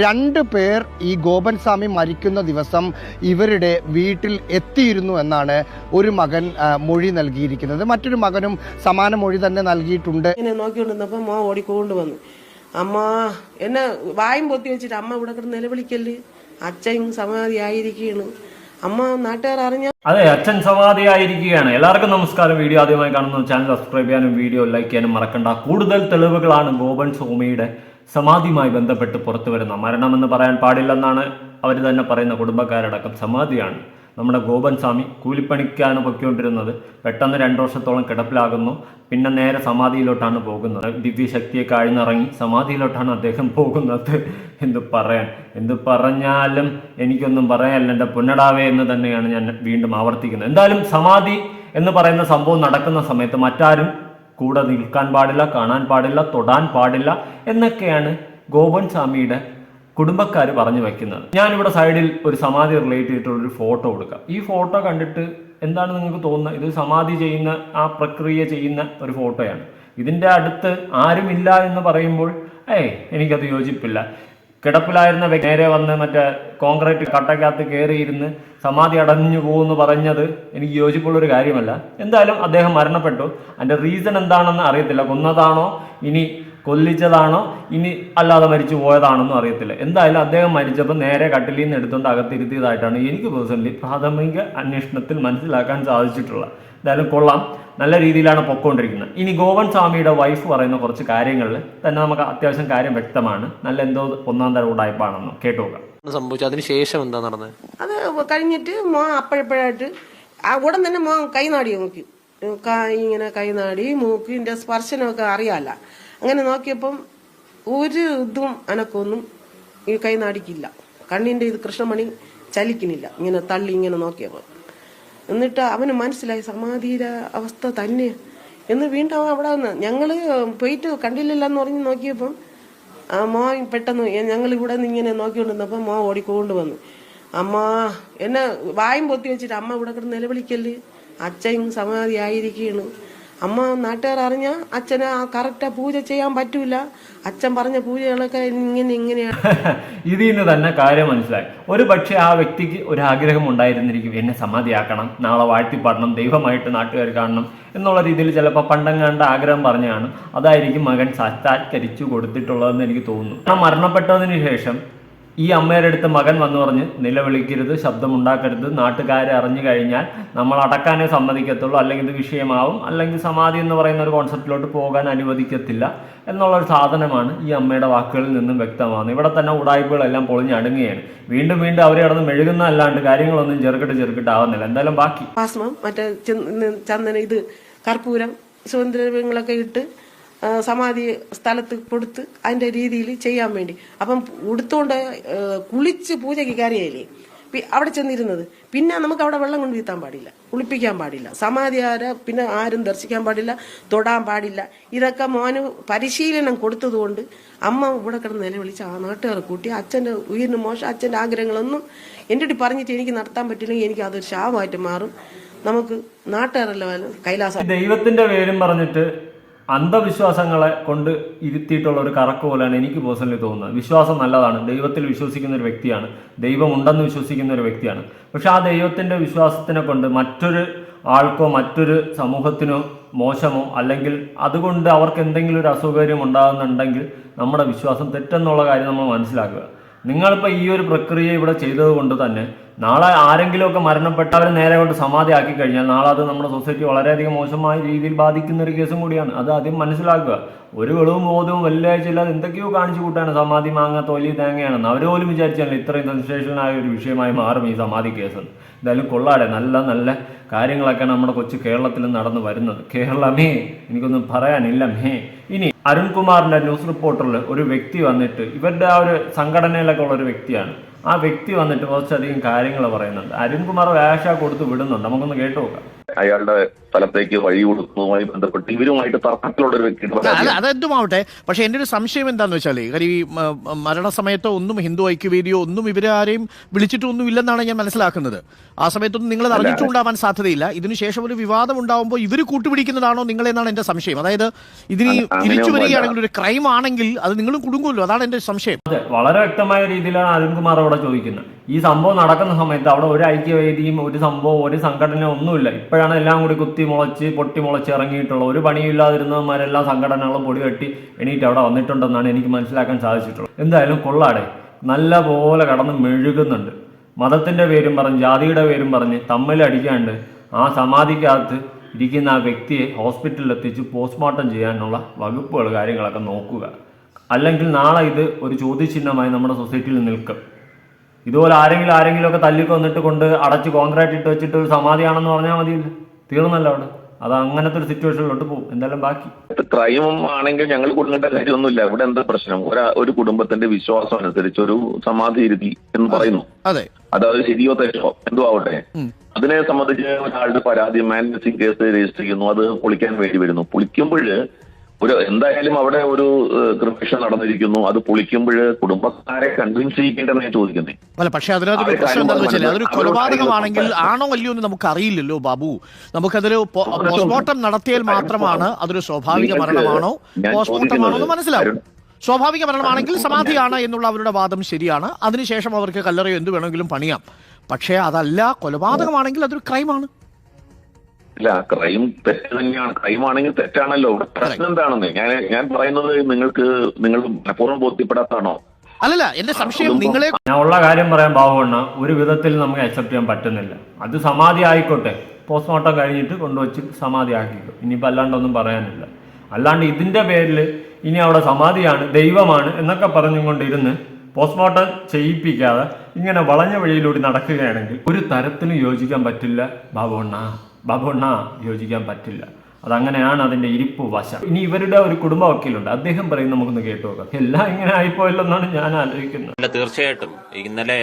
രണ്ട് പേർ ഈ ഗോപൻ സ്വാമി മരിക്കുന്ന ദിവസം ഇവരുടെ വീട്ടിൽ എത്തിയിരുന്നു എന്നാണ് ഒരു മകൻ മൊഴി നൽകിയിരിക്കുന്നത്. മറ്റൊരു മകനും സമാന മൊഴി തന്നെ നൽകിയിട്ടുണ്ട്. ഇങ്ങനെ നോക്കിക്കൊണ്ടിരുന്നപ്പോ മോ ഓടിക്കൊണ്ട് വന്നു. അമ്മ എന്നെ വായും പൊത്തി വെച്ചിട്ട് അമ്മ ഇവിടെ കിടന്ന് നിലവിളിക്കൽ അച്ഛൻ സമാധി ആയിരിക്കുകയാണ് അമ്മ നാട്ടുകാർ അറിഞ്ഞ അതെ അച്ഛൻ സമാധിയായിരിക്കുകയാണ്. എല്ലാവർക്കും നമസ്കാരം. വീഡിയോ ആദ്യമായി കാണുന്ന ചാനൽ സബ്സ്ക്രൈബ് ചെയ്യാനും വീഡിയോ ലൈക്ക് ചെയ്യാനും മറക്കണ്ട. കൂടുതൽ തെളിവുകളാണ് ഗോപൻ സോമിയുടെ സമാധിയുമായി ബന്ധപ്പെട്ട് പുറത്തു വരുന്ന മരണമെന്ന് പറയാൻ പാടില്ലെന്നാണ് അവർ തന്നെ പറയുന്ന കുടുംബക്കാരടക്കം സമാധിയാണ്. നമ്മുടെ ഗോപൻ സ്വാമി കൂലിപ്പണിക്കാണ് പൊയ്ക്കൊണ്ടിരുന്നത്. പെട്ടെന്ന് രണ്ടു വർഷത്തോളം കിടപ്പിലാകുന്നു. പിന്നെ നേരെ സമാധിയിലോട്ടാണ് പോകുന്നത്. ദിവ്യശക്തിയെ കാഴ്ന്നിറങ്ങി സമാധിയിലോട്ടാണ് അദ്ദേഹം പോകുന്നത്. എന്ത് പറയാൻ? എന്ത് പറഞ്ഞാലും എനിക്കൊന്നും പറയാനില്ല. എന്റെ പൊന്നടാവേ എന്ന് തന്നെയാണ് ഞാൻ വീണ്ടും ആവർത്തിക്കുന്നത്. എന്തായാലും സമാധി എന്ന് പറയുന്ന സംഭവം നടക്കുന്ന സമയത്ത് മറ്റാരും കൂടെ നിൽക്കാൻ പാടില്ല കാണാൻ പാടില്ല തൊടാൻ പാടില്ല എന്നൊക്കെയാണ് ഗോപൻ സ്വാമിയുടെ കുടുംബക്കാർ പറഞ്ഞു വെക്കുന്നത്. ഞാനിവിടെ സൈഡിൽ ഒരു സമാധി റിലേറ്റ് ചെയ്തിട്ടുള്ള ഒരു ഫോട്ടോ കൊടുക്കാം. ഈ ഫോട്ടോ കണ്ടിട്ട് എന്താണ് നിങ്ങൾക്ക് തോന്നുന്നത്? ഇത് സമാധി ചെയ്യുന്ന ആ പ്രക്രിയ ചെയ്യുന്ന ഒരു ഫോട്ടോയാണ്. ഇതിന്റെ അടുത്ത് ആരുമില്ല എന്ന് പറയുമ്പോൾ ഏയ് എനിക്കത് യോജിപ്പില്ല. കിടപ്പിലായിരുന്ന നേരെ വന്ന് മറ്റേ കോൺക്രീറ്റ് കട്ടക്കകത്ത് കയറിയിരുന്ന് സമാധി അടഞ്ഞു പോകുമെന്ന് പറഞ്ഞത് എനിക്ക് യോജിപ്പുള്ളൊരു കാര്യമല്ല. എന്തായാലും അദ്ദേഹം മരണപ്പെട്ടു. അതിന്റെ റീസൺ എന്താണെന്ന് അറിയത്തില്ല. കൊന്നതാണോ? ഇനി കൊല്ലിച്ചതാണോ? ഇനി അല്ലാതെ മരിച്ചു പോയതാണെന്നും അറിയത്തില്ല. എന്തായാലും അദ്ദേഹം മരിച്ചപ്പോൾ നേരെ കട്ടിലിൽ നിന്ന് എടുത്തുകൊണ്ട് അകത്തിരുത്തിയതായിട്ടാണ് എനിക്ക് പേഴ്സണലി പ്രാഥമിക അന്വേഷണത്തിൽ മനസ്സിലാക്കാൻ സാധിച്ചിട്ടുള്ളത്. എന്തായാലും കൊള്ളാം. നല്ല രീതിയിലാണ് പൊക്കോണ്ടിരിക്കുന്നത്. ഇനി ഗോവൻ സ്വാമിയുടെ വൈഫ് പറയുന്ന കുറച്ച് കാര്യങ്ങളിൽ തന്നെ നമുക്ക് അത്യാവശ്യം കാര്യം വ്യക്തമാണ്. നല്ല എന്തോ ഒന്നാം തരം ഉടായ്പാണെന്ന്. കേട്ടു നോക്കാം. സംഭവിച്ചു? അതിന് ശേഷം എന്താ നടന്നത് അത് കഴിഞ്ഞിട്ട് മോ അപ്പോഴപ്പോഴായിട്ട് ആ ഉടൻ തന്നെ മോ കൈനാടി നോക്കി. ഇങ്ങനെ കൈനാടി മൂക്കിന്റെ സ്പർശനമൊക്കെ അറിയാല്ല. അങ്ങനെ നോക്കിയപ്പം ഒരു ഇതും അനക്കൊന്നും ഈ കൈനാടിക്കില്ല കണ്ണിന്റെ ഇത് കൃഷ്ണമണി ചലിക്കുന്നില്ല. ഇങ്ങനെ തള്ളി ഇങ്ങനെ നോക്കിയപ്പോൾ എന്നിട്ട് അവന് മനസ്സിലായി സമാധിയുടെ അവസ്ഥ തന്നെ. എന്ന് വീണ്ടും അവൻ അവിടെ വന്ന് ഞങ്ങൾ പോയിട്ട് കണ്ടില്ലല്ലെന്ന് പറഞ്ഞ് നോക്കിയപ്പം ആ മോ പെട്ടെന്ന് ഞങ്ങൾ ഇവിടെ നിന്ന് ഇങ്ങനെ നോക്കിക്കൊണ്ടിരുന്നപ്പോ മോ ഓടിക്കൊണ്ട് വന്നു. അമ്മ എന്നെ വായും പൊത്തി വെച്ചിട്ട് അമ്മ ഇവിടെ കിടന്ന് നിലവിളിക്കല്ലേ? അച്ഛൻ സമാധി ആയിരിക്കുകയാണ് അമ്മ നാട്ടുകാർ അറിഞ്ഞ അച്ഛന് ആ കറക്റ്റാ പൂജ ചെയ്യാൻ പറ്റൂല. അച്ഛൻ പറഞ്ഞ പൂജകളൊക്കെ ഇങ്ങനെ ഇങ്ങനെയാണ്. ഇതിൽ നിന്ന് തന്നെ കാര്യം മനസ്സിലായി. ഒരു പക്ഷേ ആ വ്യക്തിക്ക് ഒരു ആഗ്രഹം ഉണ്ടായിരുന്നിരിക്കും. എന്നെ സമാധിയാക്കണം നാളെ വാഴ്ത്തിപ്പാടണം ദൈവമായിട്ട് നാട്ടുകാർ കാണണം എന്നുള്ള രീതിയിൽ ചിലപ്പോൾ പണ്ടങ്ങാണ്ട് ആഗ്രഹം പറഞ്ഞാണ് അതായിരിക്കും മകൻ സാക്ഷാത്കരിച്ചു കൊടുത്തിട്ടുള്ളതെന്ന് എനിക്ക് തോന്നുന്നു. ആ മരണപ്പെട്ടതിന് ശേഷം ഈ അമ്മയുടെ അടുത്ത് മകൻ വന്നു പറഞ്ഞ് നിലവിളിക്കരുത് ശബ്ദമുണ്ടാക്കരുത് നാട്ടുകാരെ അറിഞ്ഞു കഴിഞ്ഞാൽ നമ്മൾ അടക്കാനേ സമ്മതിക്കത്തുള്ളൂ. അല്ലെങ്കിൽ ഇത് വിഷയമാവും. അല്ലെങ്കിൽ സമാധി എന്ന് പറയുന്ന ഒരു കോൺസെപ്റ്റിലോട്ട് പോകാൻ അനുവദിക്കത്തില്ല. എന്നുള്ള ഒരു സാധനമാണ് ഈ അമ്മയുടെ വാക്കുകളിൽ നിന്നും വ്യക്തമാകുന്നത്. ഇവിടെ തന്നെ ഉടായ്പകളെല്ലാം പൊളിഞ്ഞടുങ്ങുകയാണ് വീണ്ടും വീണ്ടും അവരെ കിടന്ന് മെഴുകുന്ന അല്ലാണ്ട് കാര്യങ്ങളൊന്നും ചെറുക്കിട്ട് ചെറുക്കിട്ടാവുന്നില്ല എന്തായാലും ബാക്കി. മറ്റേ ചന്ദന ഇത് കർപ്പൂരം സുഗന്ധദ്രവ്യങ്ങളൊക്കെ ഇട്ട് സമാധി സ്ഥലത്ത് കൊടുത്ത് അതിന്റെ രീതിയിൽ ചെയ്യാൻ വേണ്ടി. അപ്പം ഉടുത്തോണ്ട് കുളിച്ച് പൂജയ്ക്ക് കയറിയായില്ലേ അവിടെ ചെന്നിരുന്നത്. പിന്നെ നമുക്ക് അവിടെ വെള്ളം കൊണ്ട് വീത്താൻ പാടില്ല. കുളിപ്പിക്കാൻ പാടില്ല. സമാധി ആരെ പിന്നെ ആരും ദർശിക്കാൻ പാടില്ല തൊടാൻ പാടില്ല. ഇതൊക്കെ മോന് പരിശീലനം കൊടുത്തതുകൊണ്ട് അമ്മ ഇവിടെ കിടന്ന് നിലവിളിച്ച് ആ നാട്ടുകാർ കൂട്ടി അച്ഛന്റെ ഉയരിന് മോശം അച്ഛന്റെ ആഗ്രഹങ്ങളൊന്നും എന്റെ അടുത്ത് പറഞ്ഞിട്ട് എനിക്ക് നടത്താൻ പറ്റില്ലെങ്കിൽ എനിക്ക് അതൊരു ശാപമായിട്ട് മാറും. നമുക്ക് നാട്ടുകാരല്ല കൈലാസം ദൈവത്തിന്റെ പേരും പറഞ്ഞിട്ട് അന്ധവിശ്വാസങ്ങളെ കൊണ്ട് ഇരുത്തിയിട്ടുള്ള ഒരു കറക്ക് പോലെയാണ് എനിക്ക് പേഴ്സണലി തോന്നുന്നത്. വിശ്വാസം നല്ലതാണ്. ദൈവത്തിൽ വിശ്വസിക്കുന്ന ഒരു വ്യക്തിയാണ്. ദൈവമുണ്ടെന്ന് വിശ്വസിക്കുന്ന ഒരു വ്യക്തിയാണ്. പക്ഷെ ആ ദൈവത്തിന്റെ വിശ്വാസത്തിനെ കൊണ്ട് മറ്റൊരു ആൾക്കോ മറ്റൊരു സമൂഹത്തിനോ മോശമോ അല്ലെങ്കിൽ അതുകൊണ്ട് അവർക്ക് എന്തെങ്കിലും ഒരു അസൗകര്യം ഉണ്ടാകുന്നുണ്ടെങ്കിൽ നമ്മുടെ വിശ്വാസം തെറ്റെന്നുള്ള കാര്യം നമ്മൾ മനസ്സിലാക്കുക. നിങ്ങളിപ്പോൾ ഈ ഒരു പ്രക്രിയ ഇവിടെ ചെയ്തത് കൊണ്ട് തന്നെ നാളെ ആരെങ്കിലുമൊക്കെ മരണപ്പെട്ടവരെ നേരെ കൊണ്ട് സമാധി ആക്കി കഴിഞ്ഞാൽ നാളെ അത് നമ്മുടെ സൊസൈറ്റി വളരെയധികം മോശമായ രീതിയിൽ ബാധിക്കുന്ന ഒരു കേസും കൂടിയാണ്. അത് ആദ്യം മനസ്സിലാക്കുക. ഒരു വെളിവും ബോധവും വെള്ളിയാഴ്ച ഇല്ലാതെ എന്തൊക്കെയോ കാണിച്ചു കൂട്ടാണ് സമാധി മാങ്ങ തൊലി തേങ്ങയാണെന്ന്. അവർ പോലും വിചാരിച്ചാൽ ഇത്രയും സെൻസേഷനായ ഒരു വിഷയമായി മാറും ഈ സമാധി കേസ് എന്തായാലും കൊള്ളാടെ. നല്ല നല്ല കാര്യങ്ങളൊക്കെ നമ്മുടെ കൊച്ചു കേരളത്തിൽ നടന്നു വരുന്നത്. കേരളമേ എനിക്കൊന്നും പറയാനില്ല മേ. ഇനി അരുൺകുമാറിന്റെ ന്യൂസ് റിപ്പോർട്ടറിൽ ഒരു വ്യക്തി വന്നിട്ട് ഇവരുടെ ആ ഒരു സംഘടനയിലൊക്കെ ഉള്ള ഒരു വ്യക്തിയാണ്. ആ വ്യക്തി വന്നിട്ട് കുറച്ചധികം കാര്യങ്ങൾ പറയുന്നുണ്ട്. അരുൺകുമാർ വേഷ കൊടുത്ത് വിടുന്നുണ്ട്. നമുക്കൊന്ന് കേട്ടു നോക്കാം. അയാളുടെ സ്ഥലത്തേക്ക് വഴി കൊടുക്കുന്നതുമായി ബന്ധപ്പെട്ട് ഇവരുമായിട്ട് തർക്കത്തിലുള്ള ഒരു വ്യക്തി അതെന്തുമാവട്ടെ? പക്ഷെ എന്റെ ഒരു സംശയം എന്താന്ന് വെച്ചാൽ കാര്യം ഈ മരണസമയത്തോ ഒന്നും ഹിന്ദു ഐക്യവേദിയോ ഒന്നും ഇവരെ ആരെയും വിളിച്ചിട്ടൊന്നും ഇല്ലെന്നാണ് ഞാൻ മനസ്സിലാക്കുന്നത്. ആ സമയത്തൊന്നും നിങ്ങൾ അറിഞ്ഞിട്ടുണ്ടാവാൻ സാധ്യതയില്ല. ഇതിനുശേഷം ഒരു വിവാദം ഉണ്ടാവുമ്പോൾ ഇവർ കൂട്ടുപിടിക്കുന്നതാണോ നിങ്ങളെന്നാണ് എന്റെ സംശയം. അതായത് ഇതിന് തിരിച്ചു വരികയാണെങ്കിൽ ഒരു ക്രൈം ആണെങ്കിൽ അത് നിങ്ങളും കുടുങ്ങുമല്ലോ? അതാണ് എന്റെ സംശയം. വളരെ വ്യക്തമായ രീതിയിലാണ് അരുൺകുമാർ അവിടെ ചോദിക്കുന്നത്. ഈ സംഭവം നടക്കുന്ന സമയത്ത് അവിടെ ഒരു ഐക്യവേദിയും ഒരു സംഭവം ഒരു സംഘടന ഒന്നുമില്ല. ഇപ്പോഴാണ് എല്ലാം കൂടി കുത്തി മുളച്ച് പൊട്ടി മുളച്ച് ഇറങ്ങിയിട്ടുള്ളത്. ഒരു പണിയില്ലാതിരുന്നവന്മാരെല്ലാം സംഘടനകളും പൊടി കെട്ടി എണീറ്റ് അവിടെ വന്നിട്ടുണ്ടെന്നാണ് എനിക്ക് മനസ്സിലാക്കാൻ സാധിച്ചിട്ടുള്ളത്. എന്തായാലും കൊള്ളാടെ. നല്ല പോലെ കടന്ന് മെഴുകുന്നുണ്ട്. മതത്തിന്റെ പേരും പറഞ്ഞ് ജാതിയുടെ പേരും പറഞ്ഞ് തമ്മിലടിക്കാണ്ട് ആ സമാധിക്കകത്ത് ഇരിക്കുന്ന ആ വ്യക്തിയെ ഹോസ്പിറ്റലിൽ എത്തിച്ച് പോസ്റ്റ്മോർട്ടം ചെയ്യാനുള്ള വകുപ്പുകൾ കാര്യങ്ങളൊക്കെ നോക്കുക. അല്ലെങ്കിൽ നാളെ ഇത് ഒരു ചോദ്യചിഹ്നമായി നമ്മുടെ സൊസൈറ്റിയിൽ നിൽക്കും. ഇതുപോലെ ആരെങ്കിലും ആരെങ്കിലും ഒക്കെ തല്ലിക്കൊന്നിട്ട് കൊണ്ട് അടച്ച് കോൺക്രീറ്റ് ഇട്ട് വെച്ചിട്ട് ഒരു സമാധിയാണെന്ന് പറഞ്ഞാൽ മതിയില്ല തീർന്നല്ലോ അവിടെ. അത് അങ്ങനത്തെ ഒരു സിറ്റുവേഷനിലോട്ട് പോകും. എന്തായാലും ബാക്കി. ക്രൈം ആണെങ്കിൽ ഞങ്ങൾ കൊടുക്കേണ്ട കാര്യമൊന്നുമില്ല. ഇവിടെ എന്താ പ്രശ്നം? ഒരു ഒരു കുടുംബത്തിന്റെ വിശ്വാസം അനുസരിച്ച് ഒരു സമാധി ഇരുത്തി എന്ന് പറയുന്നു. അതെ. അതായത് അത് ശരിയോ തെറ്റോ? എന്തോ ആവട്ടെ. അതിനെ സംബന്ധിച്ച് ഒരാളുടെ പരാതി മാൻ മിസ്സിംഗ് കേസ് രജിസ്റ്റർ ചെയ്യുന്നു. അത് പൊളിക്കാൻ വേണ്ടി വരുന്നു. പൊളിക്കുമ്പോൾ ഒരു എന്തായാലും അവിടെ ഒരു ക്രിമിഷൻ നടന്നിരിക്കുന്നു. അത് പൊളിക്കുമ്പോൾ കുടുംബക്കാരെ കൺവിൻസ് ചെയ്യിക്കേണ്ടതെന്ന് ഞാൻ ചോദിക്കുന്നേ. അല്ല പക്ഷെ അതിനകത്ത് പ്രശ്നം എന്താണെന്ന് വെച്ചാൽ അതൊരു കൊലപാതകമാണെങ്കിൽ ആണോ അല്ലയോ എന്ന് നമുക്ക് അറിയില്ലല്ലോ ബാബു. നമുക്കതൊരു പോസ്റ്റ്മോർട്ടം നടത്തിയാൽ മാത്രമാണ് അതൊരു സ്വാഭാവിക മരണമാണോ? പോസ്റ്റ്മോർട്ടമാണോ പോസ്റ്റ്മോർട്ടം ആണോ എന്ന് മനസ്സിലാവും. സ്വാഭാവിക മരണമാണെങ്കിൽ സമാധിയാണ് എന്നുള്ള അവരുടെ വാദം ശരിയാണ്. അതിനുശേഷം അവർക്ക് കല്ലറയോ എന്ത് വേണമെങ്കിലും പണിയാം. പക്ഷേ അതല്ല കൊലപാതകമാണെങ്കിൽ അതൊരു ക്രൈമാണ്. ഇല്ല ക്രൈം തെറ്റ് തന്നെയാണ്. ക്രൈം ആണെങ്കിൽ തെറ്റാണല്ലോ പ്രശ്നം എന്താണെന്ന്? ഞാൻ ഞാൻ പറയുന്നത് നിങ്ങൾക്ക് നിങ്ങൾ മനഃപൂർവം ബോധ്യപ്പെടാത്താണോ അല്ലല്ല എന്റെ സംശയം നിങ്ങളെ ഞാൻ ഉള്ള കാര്യം പറയാൻ പാവണ്ണ ഒരു വിധത്തിൽ നമുക്ക് അക്സെപ്റ്റ് ചെയ്യാൻ പറ്റുന്നില്ല. അത് സമാധി ആയിക്കോട്ടെ. പോസ്റ്റ്മോർട്ടം കഴിഞ്ഞിട്ട് കൊണ്ടുവച്ച് സമാധി ആക്കിക്കും. ഇനിയിപ്പോൾ അല്ലാണ്ടൊന്നും പറയാനില്ല. അല്ലാണ്ട് ഇതിന്റെ പേരിൽ ഇനി അവിടെ സമാധിയാണ് ദൈവമാണ് എന്നൊക്കെ പറഞ്ഞുകൊണ്ടിരുന്ന് പോസ്റ്റ്മോർട്ടം ചെയ്യിപ്പിക്കാതെ ഇങ്ങനെ വളഞ്ഞ വഴിയിലൂടെ നടക്കുകയാണെങ്കിൽ ഒരു തരത്തിലും യോജിക്കാൻ പറ്റില്ല ബാബുണ്ണ. ബാബുണ്ണ യോജിക്കാൻ പറ്റില്ല. അതങ്ങനെയാണ് അതിന്റെ ഇരിപ്പ് വശം. ഇനി ഇവരുടെ ഒരു കുടുംബ വക്കീലുണ്ട്. അദ്ദേഹം പറയുന്ന നമുക്കൊന്ന് കേട്ടു നോക്കാം. എല്ലാം ഇങ്ങനെ ആയിപ്പോയല്ലെന്നാണ് ഞാൻ ആലോചിക്കുന്നത്. അല്ല തീർച്ചയായിട്ടും. ഇന്നലെ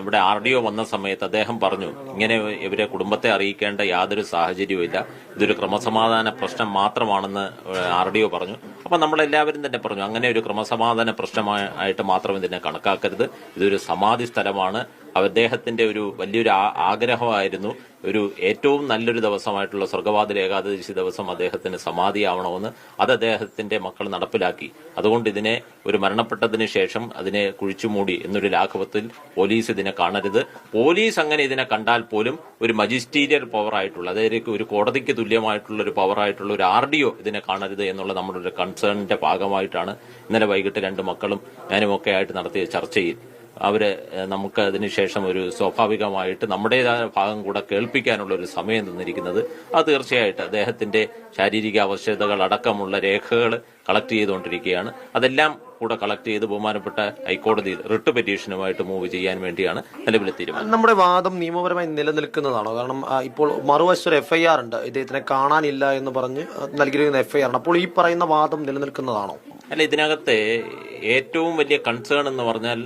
ഇവിടെ ആർ ഡി ഒ വന്ന സമയത്ത് അദ്ദേഹം പറഞ്ഞു ഇങ്ങനെ ഇവരെ കുടുംബത്തെ അറിയിക്കേണ്ട യാതൊരു സാഹചര്യവും ഇല്ല. ഇതൊരു ക്രമസമാധാന പ്രശ്നം മാത്രമാണെന്ന് ആർ ഡി ഒ പറഞ്ഞു. അപ്പൊ നമ്മളെല്ലാവരും തന്നെ പറഞ്ഞു അങ്ങനെ ഒരു ക്രമസമാധാന പ്രശ്നമായിട്ട് മാത്രം ഇതിനെ കണക്കാക്കരുത്. ഇതൊരു സമാധി സ്ഥലമാണ്. അദ്ദേഹത്തിന്റെ ഒരു വലിയൊരു ആഗ്രഹമായിരുന്നു ഒരു ഏറ്റവും നല്ലൊരു ദിവസമായിട്ടുള്ള സ്വർഗവാതിൽ ഏകാദശി ദിവസം അദ്ദേഹത്തിന് സമാധിയാവണമെന്ന്. അത് അദ്ദേഹത്തിന്റെ മക്കൾ നടപ്പിലാക്കി. അതുകൊണ്ട് ഇതിനെ ഒരു മരണപ്പെട്ടതിന് ശേഷം അതിനെ കുഴിച്ചുമൂടി എന്നൊരു ലാഘവത്തിൽ പോലീസ് ഇതിനെ കാണരുത്. പോലീസ് അങ്ങനെ ഇതിനെ കണ്ടാൽ പോലും ഒരു മജിസ്റ്റീരിയൽ പവർ ആയിട്ടുള്ള അതായത് ഒരു കോടതിക്ക് തുല്യമായിട്ടുള്ള ഒരു പവറായിട്ടുള്ള ഒരു ആർ ഡി ഒ ഇതിനെ കാണരുത് എന്നുള്ള നമ്മുടെ ഒരു കൺസേണിന്റെ ഭാഗമായിട്ടാണ് ഇന്നലെ വൈകിട്ട് രണ്ട് മക്കളും ഞാനും ഒക്കെ ആയിട്ട് നടത്തിയ ചർച്ചയിൽ. അവർ നമുക്ക് അതിനുശേഷം ഒരു സ്വാഭാവികമായിട്ട് നമ്മുടേതായ ഭാഗം കൂടെ കേൾപ്പിക്കാനുള്ള ഒരു സമയം തന്നിരിക്കുന്നത്. അത് തീർച്ചയായിട്ട് അദ്ദേഹത്തിന്റെ ശാരീരിക അവശതകൾ അടക്കമുള്ള രേഖകൾ കളക്ട് ചെയ്തുകൊണ്ടിരിക്കുകയാണ്. അതെല്ലാം കൂടെ കളക്ട് ചെയ്ത് ബഹുമാനപ്പെട്ട ഹൈക്കോടതി റിട്ട് പെറ്റീഷനുമായിട്ട് മൂവ് ചെയ്യാൻ വേണ്ടിയാണ് നിലവിലെ തീരുമാനം. നമ്മുടെ വാദം നിയമപരമായി നിലനിൽക്കുന്നതാണോ? കാരണം ഇപ്പോൾ മറുവശം ഒരു എഫ്ഐആർ ഉണ്ട്. ഇദ്ദേഹത്തിനെ കാണാനില്ല എന്ന് പറഞ്ഞ് നൽകിയിരിക്കുന്ന എഫ്ഐആർ അപ്പോൾ ഈ പറയുന്ന വാദം നിലനിൽക്കുന്നതാണോ? അല്ല ഇതിനകത്ത് ഏറ്റവും വലിയ കൺസേൺ എന്ന് പറഞ്ഞാൽ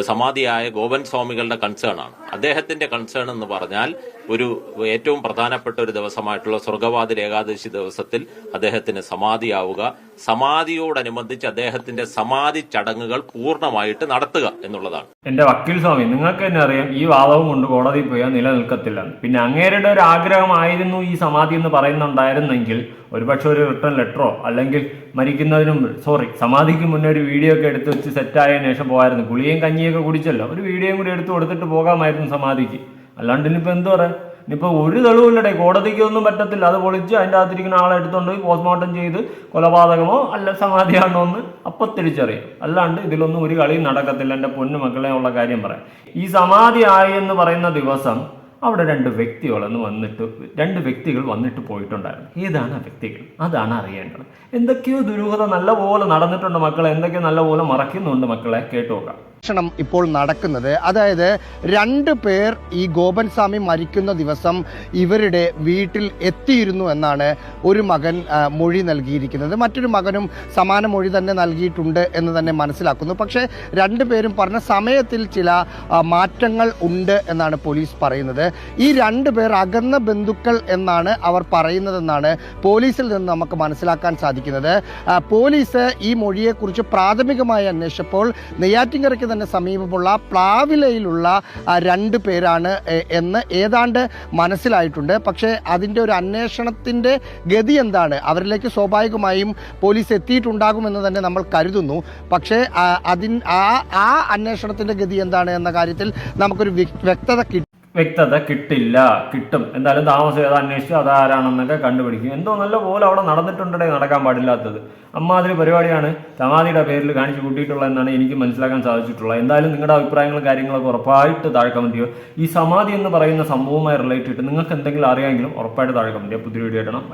സമാധിയായ ഗോപൻ സ്വാമികളുടെ കൺസേൺ ആണ്. അദ്ദേഹത്തിന്റെ കൺസേൺ എന്ന് പറഞ്ഞാൽ ഒരു ഏറ്റവും പ്രധാനപ്പെട്ട ഒരു ദിവസമായിട്ടുള്ള സ്വർഗവാതിൽ ഏകാദശി ദിവസത്തിൽ അദ്ദേഹത്തിന് സമാധിയാവുക സമാധിയോടനുബന്ധിച്ച് അദ്ദേഹത്തിന്റെ സമാധി ചടങ്ങുകൾ പൂർണമായിട്ട് നടത്തുക എന്നുള്ളതാണ്. എന്റെ വക്കീൽ സ്വാമി നിങ്ങൾക്ക് തന്നെ അറിയാം ഈ വാദവും കൊണ്ട് കോടതിയിൽ പോയാൽ നിലനിൽക്കത്തില്ല. പിന്നെ അങ്ങേരുടെ ഒരു ആഗ്രഹമായിരുന്നു ഈ സമാധി എന്ന് പറയുന്നുണ്ടായിരുന്നെങ്കിൽ ഒരുപക്ഷെ ഒരു റിട്ടേൺ ലെറ്ററോ അല്ലെങ്കിൽ മരിക്കുന്നതിനും സോറി സമാധിക്ക് മുന്നേ ഒരു വീഡിയോ ഒക്കെ എടുത്ത് വെച്ച് സെറ്റായതിനു ശേഷം പോകായിരുന്നു ഗുളിയും കഞ്ഞിയൊക്കെ കുടിച്ചല്ലോ. ഒരു വീഡിയോയും കൂടി എടുത്ത് കൊടുത്തിട്ട് പോകാമായിരുന്നു സമാധിക്ക്. അല്ലാണ്ട് ഇനിയിപ്പോൾ എന്തു പറയാ? ഇനിയിപ്പോൾ ഒരു തെളിവില്ലടേ കോടതിക്ക് ഒന്നും പറ്റത്തില്ല. അത് പൊളിച്ച് അതിന്റെ അകത്തിരിക്കുന്ന ആളെ എടുത്തുകൊണ്ട് പോസ്റ്റ്മോർട്ടം ചെയ്ത് കൊലപാതകമോ അല്ല സമാധിയാണോ എന്ന് അപ്പം തിരിച്ചറിയാം. അല്ലാണ്ട് ഇതിലൊന്നും ഒരു കളിയും നടക്കത്തില്ല. എന്റെ പൊന്നു മക്കളെ ഉള്ള കാര്യം പറയാം. ഈ സമാധി ആയി എന്ന് പറയുന്ന ദിവസം അവിടെ രണ്ട് വ്യക്തികളെന്ന് വന്നിട്ട് രണ്ട് വ്യക്തികൾ വന്നിട്ട് പോയിട്ടുണ്ടായിരുന്നു. ഏതാണ് ആ വ്യക്തികൾ? അതാണ് അറിയേണ്ടത്. എന്തൊക്കെയോ ദുരൂഹത നല്ലപോലെ നടന്നിട്ടുണ്ട് മക്കളെ. എന്തൊക്കെയോ നല്ലപോലെ മറക്കുന്നുണ്ട് മക്കളെ. കേട്ടു അന്വേഷണം ഇപ്പോൾ നടക്കുന്നത്. അതായത് രണ്ട് പേർ ഈ ഗോപൻ സ്വാമി മരിക്കുന്ന ദിവസം ഇവരുടെ വീട്ടിൽ എത്തിയിരുന്നു എന്നാണ് ഒരു മകൻ മൊഴി നൽകിയിരിക്കുന്നത്. മറ്റൊരു മകനും സമാന മൊഴി തന്നെ നൽകിയിട്ടുണ്ട് എന്ന് തന്നെ മനസ്സിലാക്കുന്നു. പക്ഷേ രണ്ടുപേരും പറഞ്ഞ സമയത്തിൽ ചില മാറ്റങ്ങൾ ഉണ്ട് എന്നാണ് പോലീസ് പറയുന്നത്. ഈ രണ്ട് പേർ അകന്ന ബന്ധുക്കൾ എന്നാണ് അവർ പറയുന്നതെന്നാണ് പോലീസിൽ നിന്ന് നമുക്ക് മനസ്സിലാക്കാൻ സാധിക്കുന്നത്. പോലീസ് ഈ മൊഴിയെക്കുറിച്ച് പ്രാഥമികമായി അന്വേഷിച്ചപ്പോൾ നെയ്യാറ്റിങ്കരയ്ക്ക് തന്നെ സമീപമുള്ള പ്ലാവിലയിലുള്ള രണ്ട് പേരാണ് എന്ന് ഏതാണ്ട് മനസ്സിലായിട്ടുണ്ട്. പക്ഷേ അതിന്റെ ഒരു അന്വേഷണത്തിന്റെ ഗതി എന്താണ്? അവരിലേക്ക് സ്വാഭാവികമായും പോലീസ് എത്തിയിട്ടുണ്ടാകുമെന്ന് തന്നെ നമ്മൾ കരുതുന്നു. പക്ഷേ അതിൻ ആ ആ അന്വേഷണത്തിന്റെ ഗതി എന്താണ് എന്ന കാര്യത്തിൽ നമുക്കൊരു വ്യക്തത കിട്ടി വ്യക്തത കിട്ടില്ല. കിട്ടും. എന്തായാലും താമസം ഏതാ അന്വേഷിച്ചു അതാരാണെന്നൊക്കെ കണ്ടുപിടിക്കും. എന്തോ നല്ല പോലെ അവിടെ നടന്നിട്ടുണ്ടേ നടക്കാൻ പാടില്ലാത്തത്. അമ്മാതിരി പരിപാടിയാണ് സമാധിയുടെ പേരിൽ കാണിച്ചു കൂട്ടിയിട്ടുള്ളത് എന്നാണ് എനിക്ക് മനസ്സിലാക്കാൻ സാധിച്ചിട്ടുള്ളത്. എന്തായാലും നിങ്ങളുടെ അഭിപ്രായങ്ങളും കാര്യങ്ങളൊക്കെ ഉറപ്പായിട്ട് താഴെ കമന്റ് ചെയ്യുക. ഈ സമാധി എന്ന് പറയുന്ന സംഭവവുമായി റിലേറ്റ് ചെയ്തിട്ട് നിങ്ങൾക്ക് എന്തെങ്കിലും അറിയാമെങ്കിലും ഉറപ്പായിട്ട് താഴെ കമന്റ് ചെയ്യുക. പുതിയ വീഡിയോ ഇടണം.